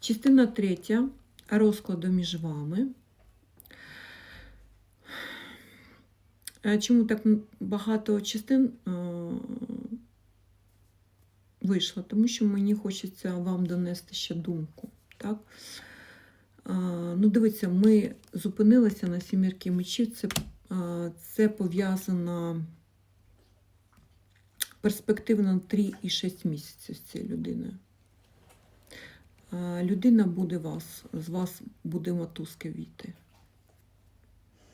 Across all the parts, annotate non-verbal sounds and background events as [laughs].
Частина третя розкладу між вами. Е, Чому так багато частин е, вийшло? Тому що мені хочеться вам донести ще думку. Так? Е, Ну, дивіться, ми зупинилися на сімірки мечів. Це, це пов'язано перспективно 3 і 6 місяців з цією людиною. Людина буде вас, з вас буде мотузки війти.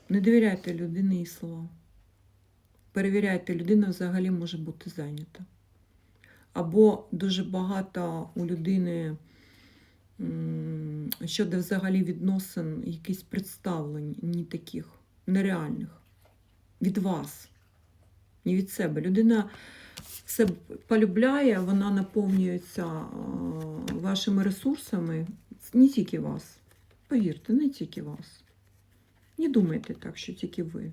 Не довіряйте людині і словам. Перевіряйте, людина взагалі може бути зайнята. Або дуже багато у людини щодо взагалі відносин якісь представлень, ні таких, нереальних. Від вас, не від себе. Людина все полюбляє, вона наповнюється вашими ресурсами, не тільки вас. Повірте, не тільки вас. Не думайте так, що тільки ви.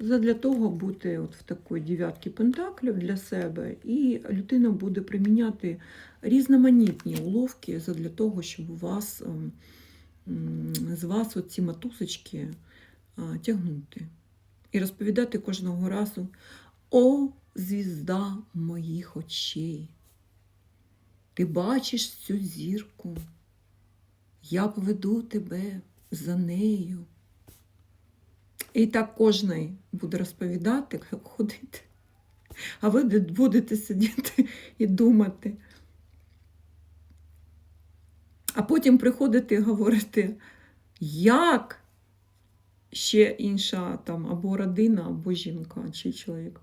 Задля того бути от в такій дев'ятки пентаклів для себе, і людина буде приміняти різноманітні уловки задля того, щоб у вас ем, з вас оці матусочки тягнути. І розповідати кожного разу: О, звізда моїх очей! Ти бачиш цю зірку, я поведу тебе за нею. І так кожний буде розповідати, [laughs] ходити. А ви будете сидіти [laughs] і думати. А потім приходити і говорити, як ще інша там або родина, або жінка чи чоловік.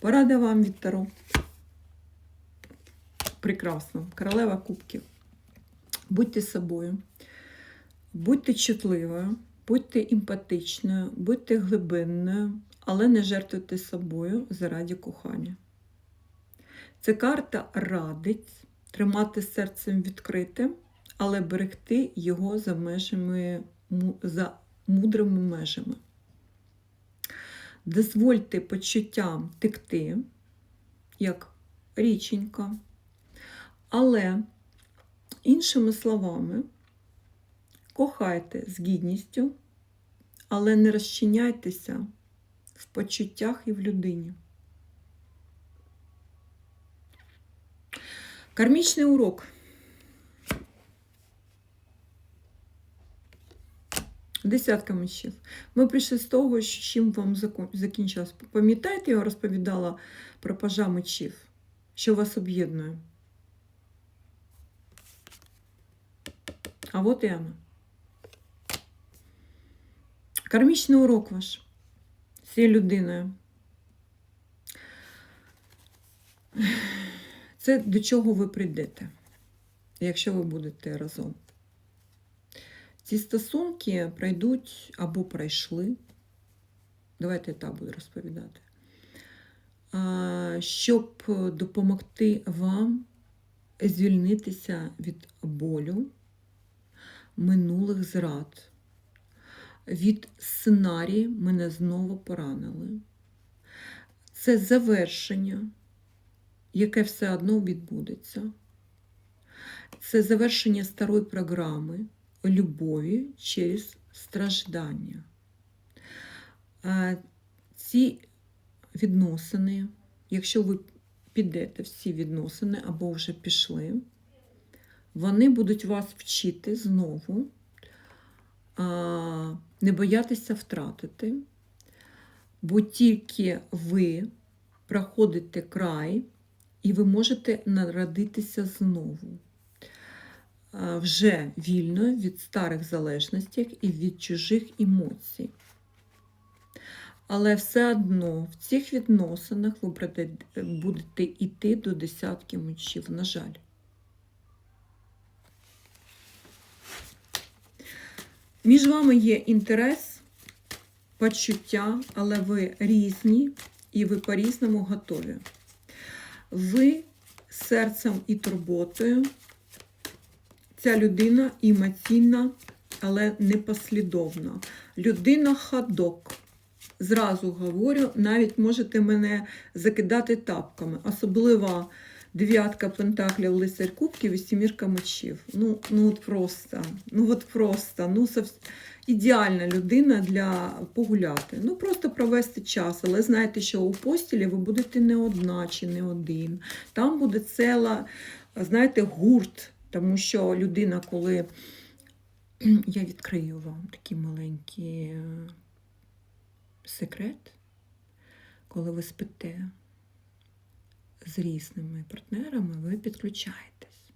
Порада вам від Таро. Прекрасно. Королева кубків. Будьте собою. Будьте чутливою, будьте емпатичною, будьте глибинною, але не жертвуйте собою заради кохання. Ця карта радить тримати серцем відкритим, але берегти його за межами, за мудрими межами. Дозвольте почуттям текти, як річенька, але іншими словами, Кохайте з гідністю, але не розчиняйтеся в почуттях і в людині. Кармічний урок. Десятка мечів. Ми прийшли з того, що чим вам закінчилось. Пам'ятаєте, я розповідала про пажа мечів, що вас об'єднує? А от і вона. Кармічний урок ваш з цією людиною. Це до чого ви прийдете, якщо ви будете разом. Ці стосунки пройдуть або пройшли. Давайте так буду розповідати. Щоб допомогти вам звільнитися від болю, минулих зрад від сценарії мене знову поранили. Це завершення, яке все одно відбудеться. Це завершення старої програми любові через страждання. Ці відносини, якщо ви підете в ці відносини або вже пішли, вони будуть вас вчити знову не боятися втратити, бо тільки ви проходите край, і ви можете народитися знову. Вже вільно від старих залежностей і від чужих емоцій. Але все одно в цих відносинах ви будете- йти до десятки мечів, на жаль. Між вами є інтерес, почуття, але ви різні і ви по-різному готові. Ви серцем і турботою. Ця людина емоційна, але непослідовна. Людина ходок. Зразу говорю, навіть можете мене закидати тапками. Особливо дев'ятка пентаклів, лицарь кубків і сімірка мечів. Ну, ну от просто, ну от просто, ну совс- ідеальна людина для погуляти. Ну просто провести час. Але знаєте, що у постілі ви будете не одна чи не один. Там буде ціла, знаєте, гурт, тому що людина, коли [clears throat] я відкрию вам такий маленький е, секрет, коли ви спите з різними партнерами, ви підключаєтесь.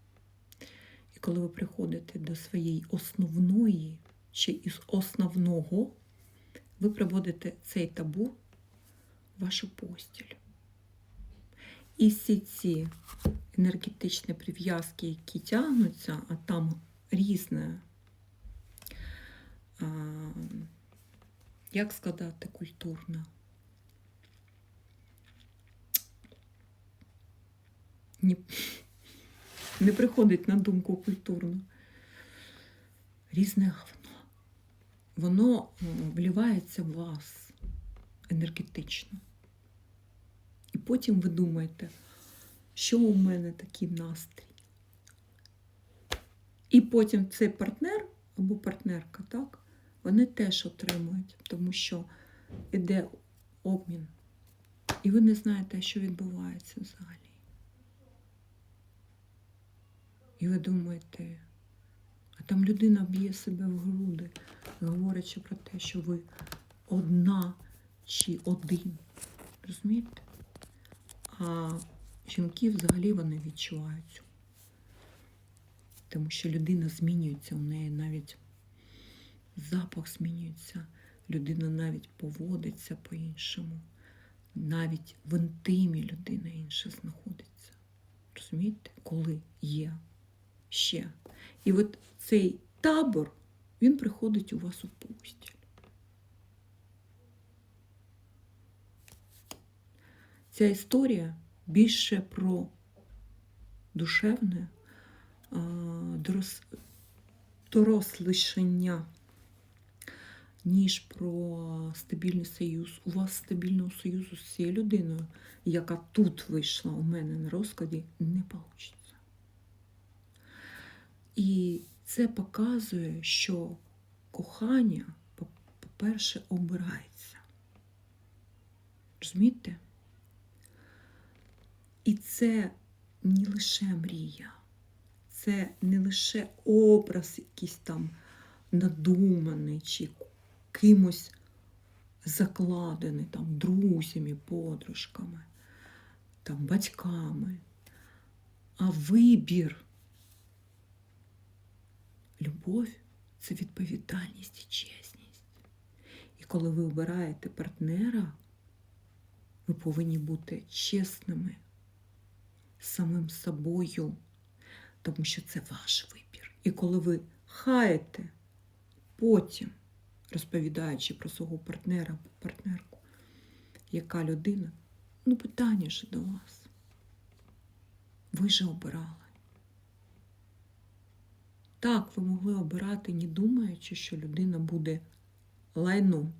І коли ви приходите до своєї основної чи із основного, ви приводите цей табу в вашу постіль. І всі ці енергетичні прив'язки, які тягнуться, а там різне, як сказати, культурно. Ні, не приходить на думку культурно. Різне говно. Воно вливається в вас енергетично. І потім ви думаєте, що у мене такий настрій. І потім цей партнер або партнерка, так, вони теж отримують, тому що йде обмін. І ви не знаєте, що відбувається взагалі. І ви думаєте, а там людина б'є себе в груди, говорячи про те, що ви одна чи один. Розумієте? А жінки взагалі вони відчувають. Тому що людина змінюється, у неї навіть запах змінюється, людина навіть поводиться по-іншому. Навіть в інтимі людина інша знаходиться. Розумієте, коли є ще. І от цей табор, він приходить у вас у постіль. Ця історія більше про душевне а, ніж про стабільний союз. У вас стабільного союзу з цією людиною, яка тут вийшла у мене на розкладі, не вийде. І це показує, що кохання, по- по-перше, обирається. Розумієте? І це не лише мрія, це не лише образ якийсь там надуманий чи кимось закладений, там, друзями, подружками, там, батьками, а вибір. Любов це відповідальність і чесність. І коли ви обираєте партнера, ви повинні бути чесними самим собою, тому що це ваш вибір. І коли ви хаєте, потім, розповідаючи про свого партнера або партнерку, яка людина, ну питання ж до вас. Ви же обирали. Так, ви могли обирати, не думаючи, що людина буде лайном.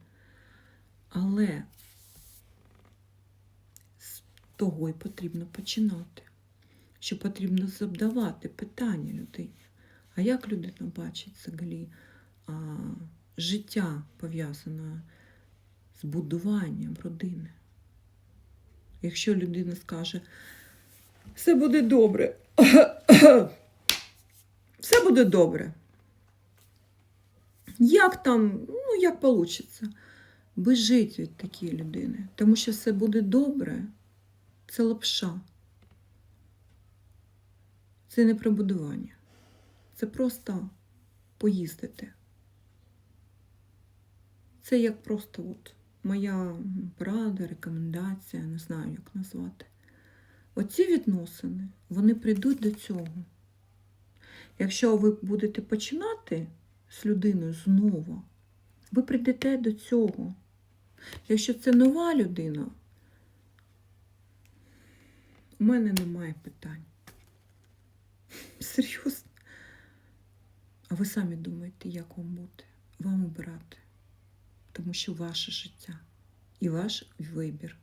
Але з того і потрібно починати. Що потрібно завдавати питання людині. А як людина бачить взагалі а, життя пов'язане з будуванням родини? Якщо людина скаже, все буде добре, буде добре. Як там, ну як вийде? Бежить від такої людини, тому що все буде добре, це лапша. Це не прибудування. Це просто поїздити. Це як просто от моя порада, рекомендація, не знаю, як назвати. Оці відносини, вони прийдуть до цього. Якщо ви будете починати з людиною знову, ви прийдете до цього. Якщо це нова людина, у мене немає питань. Серйозно. А ви самі думаєте, як вам бути? Вам обирати. Тому що ваше життя і ваш вибір.